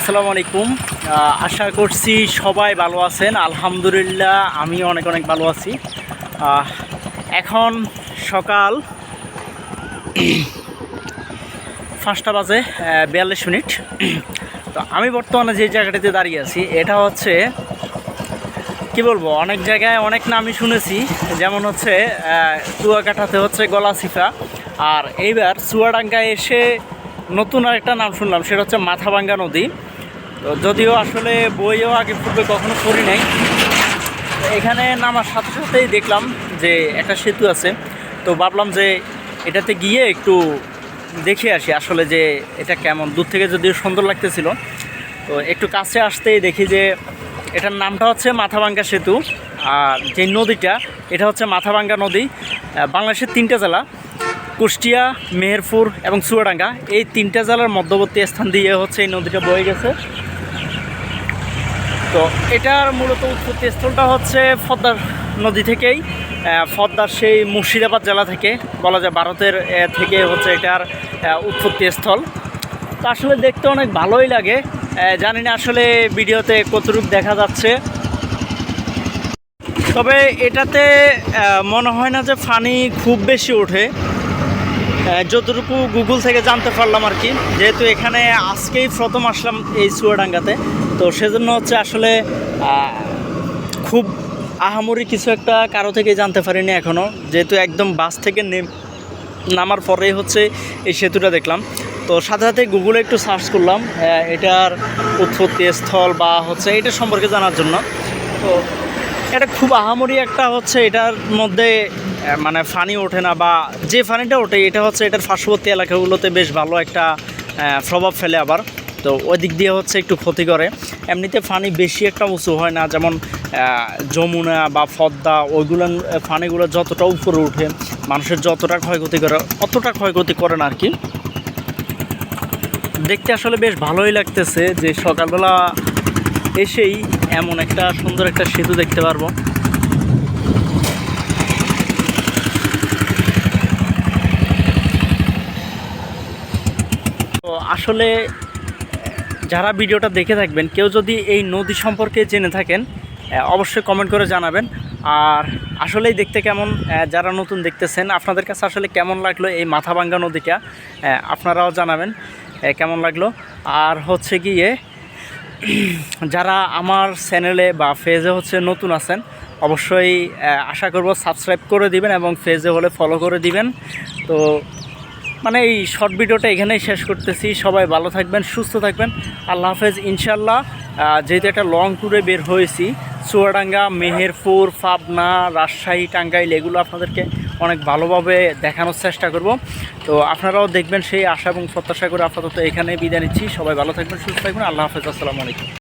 আসসালামু আলাইকুম। আশা করছি সবাই ভালো আছেন। আলহামদুলিল্লাহ আমি অনেক অনেক ভালো আছি। এখন সকাল পাঁচটা বাজে বিয়াল্লিশ মিনিট। তো আমি বর্তমানে যে জায়গাটিতে দাঁড়িয়ে আছি এটা হচ্ছে কি বলব অনেক জায়গায় অনেক নামই শুনেছি। যেমন হচ্ছে আহ, চুয়াকাটাতে হচ্ছে গলাচিফা আর এইবার চুয়াডাঙ্গায় এসে নতুন আরেকটা নাম শুনলাম সেটা হচ্ছে মাথাভাঙ্গা নদী। তো যদিও আসলে বইও আগে পূর্বে কখনো পড়ি নাই। এখানে নামার সাথে সাথেই দেখলাম যে একটা সেতু আছে। তো ভাবলাম যে এটাতে গিয়ে একটু দেখে আসি আসলে যে এটা কেমন। দূর থেকে যদিও সুন্দর লাগতেছিল। তো একটু কাছে আসতেই দেখি যে এটার নামটা হচ্ছে মাথাভাঙ্গা সেতু। আর যে নদীটা, এটা হচ্ছে মাথাভাঙ্গা নদী। বাংলাদেশের তিনটা জেলা, কুষ্টিয়া, মেহেরপুর এবং চুয়াডাঙ্গা। এই তিনটা জেলার মধ্যবর্তী স্থান দিয়ে হচ্ছে এই নদীটা বয়ে গেছে। তো এটার মূলত উৎপত্তি স্থলটা হচ্ছে ফদ্দার নদী থেকেই ফদ্দার সেই মুর্শিদাবাদ জেলা থেকে, বলা যায় ভারতের থেকে হচ্ছে এটার উৎপত্তি স্থল। তো আসলে দেখতে অনেক ভালোই লাগে জানি না আসলে ভিডিওতে কতটুকু দেখা যাচ্ছে। তবে এটাতে মনে হয় না যে ফানি খুব বেশি ওঠে। যতটুকু গুগল থেকে জানতে পারলাম আর কি, যেহেতু এখানে আজকেই প্রথম আসলাম এই চুয়াডাঙ্গাতে। তো সেজন্য হচ্ছে আসলে খুব আহামরি কিছু একটা কারও থেকে জানতে পারিনি এখনও যেহেতু একদম বাস থেকে নেম, নামার পরেই হচ্ছে এই সেতুটা দেখলাম। তো সাথে সাথে গুগলে একটু সার্চ করলাম এটার উৎপত্তি স্থল বা হচ্ছে এটা সম্পর্কে জানার জন্য। তো এটা খুব আহামরি একটা হচ্ছে এটার মধ্যে মানে ফানি ওঠে না বা যে ফানিটা ওঠে, এটা হচ্ছে এটার পার্শ্ববর্তী এলাকাগুলোতে বেশ ভালো একটা প্রভাব ফেলে আবার। তো ওই দিক দিয়ে হচ্ছে একটু ক্ষতি করে। এমনিতে ফানি বেশি একটা উঁচু হয় না, যেমন যমুনা বা পদ্মা, ওইগুলো ফানিগুলো যতটা উপরে উঠে, মানুষের যতটা ক্ষয়ক্ষতি করে, অতটা ক্ষয়ক্ষতি করে না আর কি দেখতে আসলে বেশ ভালোই লাগতেছে যে সকালবেলা এসেই এমন একটা সুন্দর একটা সেতু দেখতে পারব। আসলে যারা ভিডিওটা দেখে থাকবেন, কেউ যদি এই নদী সম্পর্কে জেনে থাকেন অবশ্যই কমেন্ট করে জানাবেন। আর আসলেই দেখতে কেমন যারা নতুন দেখতেছেন, আপনাদের কাছে আসলে কেমন লাগল এই মাথাভাঙ্গা নদীটা? আপনারাও জানাবেন কেমন লাগল? আর হচ্ছে গিয়ে, যারা আমার চ্যানেলে বা ফেজে হচ্ছে নতুন আছেন, অবশ্যই আশা করব সাবস্ক্রাইব করে দিবেন এবং ফেজে হলে ফলো করে দিবেন। তো মানে এই শর্ট ভিডিওটা এখানেই শেষ করতেছি। সবাই ভালো থাকবেন, সুস্থ থাকবেন। আল্লাহ হাফেজ ইনশাল্লাহ যেহেতু একটা লং ট্যুরে বের হয়েছি, চুয়াডাঙ্গা, মেহেরপুর, পাবনা, রাজশাহী, টাঙ্গাইল, এগুলো আপনাদেরকে অনেক ভালোভাবে দেখানোর চেষ্টা করব। তো আপনারাও দেখবেন সেই আশা এবং প্রত্যাশা করে আপাতত এখানে বিদায় নিচ্ছি। সবাই ভালো থাকবেন, সুস্থ থাকবেন। আল্লাহ হাফেজ, আসসালামু আলাইকুম।